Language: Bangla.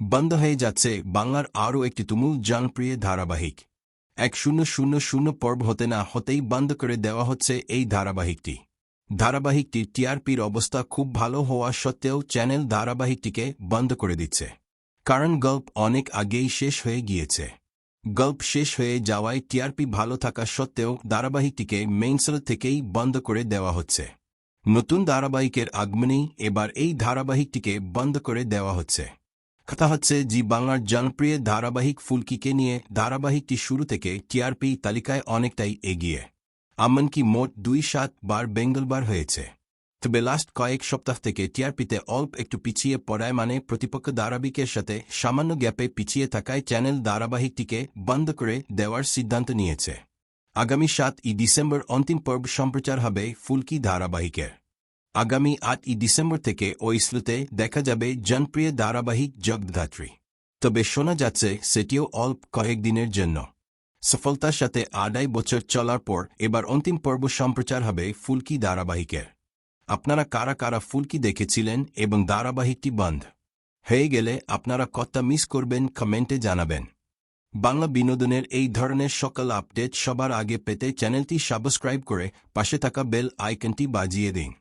বন্ধ হয়ে যাচ্ছে বাংলার আরও একটি তুমুল জনপ্রিয় ধারাবাহিক। এক শূন্য শূন্য শূন্য পর্ব হতে না হতেই বন্ধ করে দেওয়া হচ্ছে এই ধারাবাহিকটি। ধারাবাহিকটি টিআরপির অবস্থা খুব ভালো হওয়া সত্ত্বেও চ্যানেল ধারাবাহিকটিকে বন্ধ করে দিচ্ছে। কারণ গল্প অনেক আগেই শেষ হয়ে গিয়েছে। গল্প শেষ হয়ে যাওয়ায় টিআরপি ভালো থাকা সত্ত্বেও ধারাবাহিকটিকে মেইনসেল থেকেই বন্ধ করে দেওয়া হচ্ছে। নতুন ধারাবাহিকের আগমনেই এবার এই ধারাবাহিকটিকে বন্ধ করে দেওয়া হচ্ছে। কথা হচ্ছে জি বাংলার জনপ্রিয় ধারাবাহিক ফুলকিকে নিয়ে ধারাবাহিকটি শুরু থেকে টিআরপি তালিকায় অনেকটাই এগিয়ে। এমনকি মোট দুই সাত বার বেঙ্গলবার হয়েছে। তবে লাস্ট কয়েক সপ্তাহ থেকে টিআরপিতে অল্প একটু পিছিয়ে পড়ায় মানে প্রতিপক্ষ ধারাবাহিকের সাথে সামান্য গ্যাপে পিছিয়ে থাকায় চ্যানেল ধারাবাহিকটিকে বন্ধ করে দেওয়ার সিদ্ধান্ত নিয়েছে। আগামী সাত ই ডিসেম্বর অন্তিম পর্ব সম্প্রচার হবে ফুলকি ধারাবাহিকের। আগামী আট ই ডিসেম্বর থেকে ওই স্লুতে দেখা যাবে জনপ্রিয় ধারাবাহিক জগদ্ধাত্রী। তবে শোনা যাচ্ছে সেটিও অল্প কয়েকদিনের জন্য। সফলতার সাথে আড়াই বছর চলার পর এবার অন্তিম পর্ব সম্প্রচার হবে ফুলকি ধারাবাহিকের। আপনারা কারা কারা ফুলকি দেখেছিলেন এবং ধারাবাহিকটি বন্ধ হয়ে গেলে আপনারা কতটা মিস করবেন কমেন্টে জানাবেন। বাংলা বিনোদনের এই ধরনের সকল আপডেট সবার আগে পেতে চ্যানেলটি সাবস্ক্রাইব করে পাশে থাকা বেল আইকনটি বাজিয়ে দিন।